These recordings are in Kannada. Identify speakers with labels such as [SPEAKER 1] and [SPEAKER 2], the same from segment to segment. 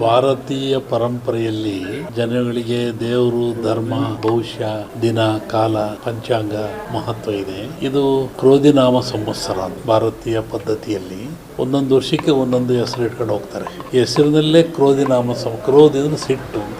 [SPEAKER 1] ಭಾರತೀಯ ಪರಂಪರೆಯಲ್ಲಿ ಜನಗಳಿಗೆ ದೇವರು, ಧರ್ಮ, ಭವಿಷ್ಯ, ದಿನ, ಕಾಲ, ಪಂಚಾಂಗ ಮಹತ್ವ ಇದೆ. ಇದು ಕ್ರೋಧಿನಾಮ ಸಂವತ್ಸರ ಭಾರತೀಯ ಪದ್ಧತಿಯಲ್ಲಿ ಒಂದೊಂದು ವರ್ಷಕ್ಕೆ ಒಂದೊಂದು ಹೆಸರು ಇಟ್ಕೊಂಡು ಹೋಗ್ತಾರೆ. ಹೆಸರಿನಲ್ಲೇ ಕ್ರೋಧಿನಾಮ ಸಂ ಕ್ರೋಧಿ ಅಂದ್ರೆ ಸಿಟ್ಟು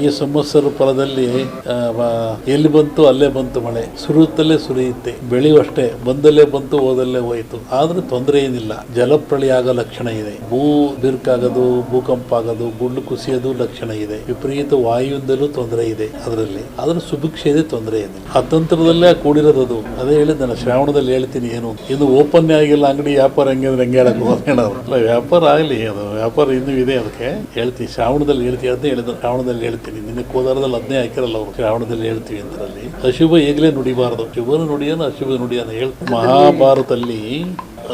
[SPEAKER 1] ಈ ಸಂವತ್ಸರ ಫಲದಲ್ಲಿ ಎಲ್ಲಿ ಬಂತು ಅಲ್ಲೇ ಬಂತು ಮಳೆ. ಸುರಿಯುತ್ತಲೇ ಸುರಿಯುತ್ತೆ. ಬೆಳೆಯುವಷ್ಟೇ ಬಂದಲ್ಲೇ ಬಂತು, ಹೋದಲ್ಲೇ ಹೋಯಿತು. ಆದ್ರೆ ತೊಂದರೆ ಏನಿಲ್ಲ. ಜಲಪ್ರಳಯ ಆಗೋ ಲಕ್ಷಣ ಇದೆ. ಭೂ ಬಿರುಕಾಗೋದು ಭೂಕಂಪ ಆಗೋದು ಗುಂಡು ಕುಸಿಯೋದು ಲಕ್ಷಣ ಇದೆ. ವಿಪರೀತ ವಾಯುವಿಂದಲೂ ತೊಂದರೆ ಇದೆ ಅದರಲ್ಲಿ. ಅದರ ಸುಭಿಕ್ಷೆ ಇದೆ ತೊಂದರೆ ಇದೆ. ಅತಂತ್ರದಲ್ಲೇ ಕೂಡಿರೋದು ಅದು. ಅದೇ ಹೇಳಿದ್ದೆ ನಾನು ಶ್ರಾವಣದಲ್ಲಿ ಹೇಳ್ತೀನಿ ಏನು. ಇನ್ನು ಓಪನ್ ಆಗಿಲ್ಲ ಅಂಗಡಿ ವ್ಯಾಪಾರ ಹೆಂಗೆ ಅಂದ್ರೆ ಹೆಂಗೆ ಹೇಳಕ್ ವ್ಯಾಪಾರ ಆಗಲಿ ಅದು. ವ್ಯಾಪಾರ ಇನ್ನೂ ಇದೆ ಅದಕ್ಕೆ. ಹೇಳ್ತೀನಿ. ಶ್ರಾವಣದಲ್ಲಿ ಹೇಳ್ತೀನಿ ಅಂತ ಹೇಳಿದ್ರು ಶ್ರಾವಣದಲ್ಲಿ ಹೇಳ್ತೀನಿ. ನಿನ್ನೆ ಕೋಲಾರದಲ್ಲಿ ಅದನ್ನೇ ಹಾಕಿರಲ್ಲ ಅವರು. ಶ್ರಾವಣದಲ್ಲಿ ಹೇಳ್ತೀವಿ ಅಂತರಲ್ಲಿ ಅಶುಭ ಈಗಲೇ ನುಡಿಬಾರದು. ಶುಭನ ನುಡಿಯನ್ನು ಅಶುಭ ನುಡಿಯನ್ನು ಹೇಳ್ತೀನಿ ಮಹಾಭಾರತದಲ್ಲಿ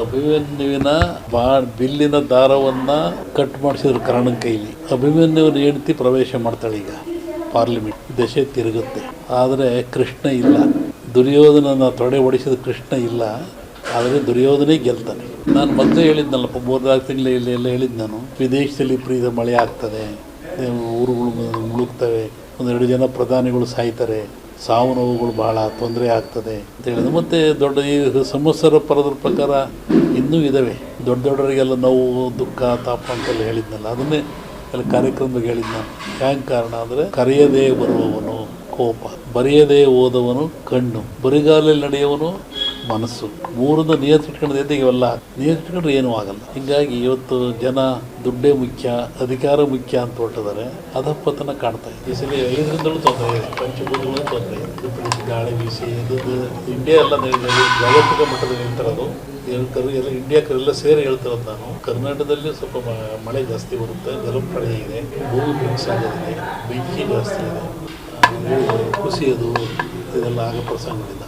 [SPEAKER 1] ಅಭಿಮನ್ಯುವಿನ ಬಾ ಬಿಲ್ಲಿನ ದಾರವನ್ನ ಕಟ್ ಮಾಡಿಸಿದ್ರು ಕಾರಣ ಕೈಲಿ. ಅಭಿಮನ್ಯುವಿನ ಹೆಂಡತಿ ಪ್ರವೇಶ ಮಾಡ್ತಾಳೆ ಈಗ. ಪಾರ್ಲಿಮೆಂಟ್. ದಶೆ ತಿರುಗುತ್ತೆ. ಆದರೆ ಕೃಷ್ಣ ಇಲ್ಲ. ದುರ್ಯೋಧನನ ತೊಡೆ ಹೊಡಿಸಿದ ಕೃಷ್ಣ ಇಲ್ಲ. ಆದರೆ ದುರ್ಯೋಧನೇ ಗೆಲ್ತಾನೆ. ನಾನು ಮೊದಲೇ ಹೇಳಿದ್ನಲ್ಲಪ್ಪ, ಮೂರ್ನಾಲ್ಕು ತಿಂಗಳ ಎಲ್ಲ ಹೇಳಿದ್ದು ನಾನು. ವಿದೇಶದಲ್ಲಿ ಪ್ರೀತ ಮಳೆ ಆಗ್ತದೆ. ಊರುಗಳು ಮುಳುಗ್ತವೆ, ಒಂದೆರಡು ಜನ ಪ್ರಧಾನಿಗಳು ಸಾಯ್ತಾರೆ, ಸಾವು ನೋವುಗಳು ಬಹಳ ತೊಂದರೆ ಆಗ್ತದೆ ಅಂತ ಹೇಳಿದ್ರು. ಮತ್ತು ದೊಡ್ಡ ಈ ಸಂವತ್ಸರ ಪರದ್ರ ಪ್ರಕಾರ ಇನ್ನೂ ಇದ್ದಾವೆ ದೊಡ್ಡ ದೊಡ್ಡವರಿಗೆಲ್ಲ ನೋವು, ದುಃಖ, ತಾಪ ಅಂತೆಲ್ಲ ಹೇಳಿದ್ನಲ್ಲ, ಅದನ್ನೇ ಅಲ್ಲಿ ಕಾರ್ಯಕ್ರಮದಾಗ ಹೇಳಿದ್ ನಾನು ಹ್ಯಾಂಗೆ ಕಾರಣ ಅಂದರೆ, ಕರೆಯದೇ ಬರುವವನು ಕೋಪ, ಬರೆಯದೇ ಓದವನು ಕಣ್ಣು, ಬರಿಗಾಲಲ್ಲಿ ನಡೆಯುವವನು ಮನಸ್ಸು. ಮೂರದ ನಿಯಂತ್ರಿಟ್ಕೊಂಡ್ರೆ ಇವೆಲ್ಲ? ನಿಯಂತ್ರಿಟ್ಕೊಂಡ್ರೆ ಏನೂ ಆಗಲ್ಲ. ಹೀಗಾಗಿ ಇವತ್ತು ಜನ ದುಡ್ಡೇ ಮುಖ್ಯ, ಅಧಿಕಾರ ಮುಖ್ಯ ಅಂತ ಹೊರಟಿದ್ದಾರೆ. ಅದಪ್ಪತನ ಕಾಣ್ತಾ ಇದೆ. ಈ ಸಲ ಐದರಿಂದಲೂ ತೊಂದರೆ ಇದೆ. ಪಂಚಭೂತಗಳು ತೊಂದರೆ ಇದೆ. ಗಾಳಿ ಬೀಸಿ, ಇದು ಇಂಡಿಯಾ ಎಲ್ಲ. ಜಾಗತಿಕ ಮಟ್ಟದಲ್ಲಿ ಹೇಳ್ತಿರೋದು ಹೇಳ್ತಾರೆ, ಎಲ್ಲ ಇಂಡಿಯಾಕರೆಲ್ಲ ಸೇರಿ ಹೇಳ್ತಿರೋದು ನಾನು. ಕರ್ನಾಟಕದಲ್ಲಿ ಸ್ವಲ್ಪ ಮಳೆ ಜಾಸ್ತಿ ಬರುತ್ತೆ. ಜಲಪ್ರಳಯ ಇದೆ. ಭೂಮಿ ಮಿಕ್ಸ್ ಆಗೋದಿದೆ ಬೆಂಕಿ ಜಾಸ್ತಿ ಇದೆ. ಕುಸಿಯೋದು ಇದೆಲ್ಲ ಆಗೋ ಪ್ರಸಂಗಗಳಿದೆ.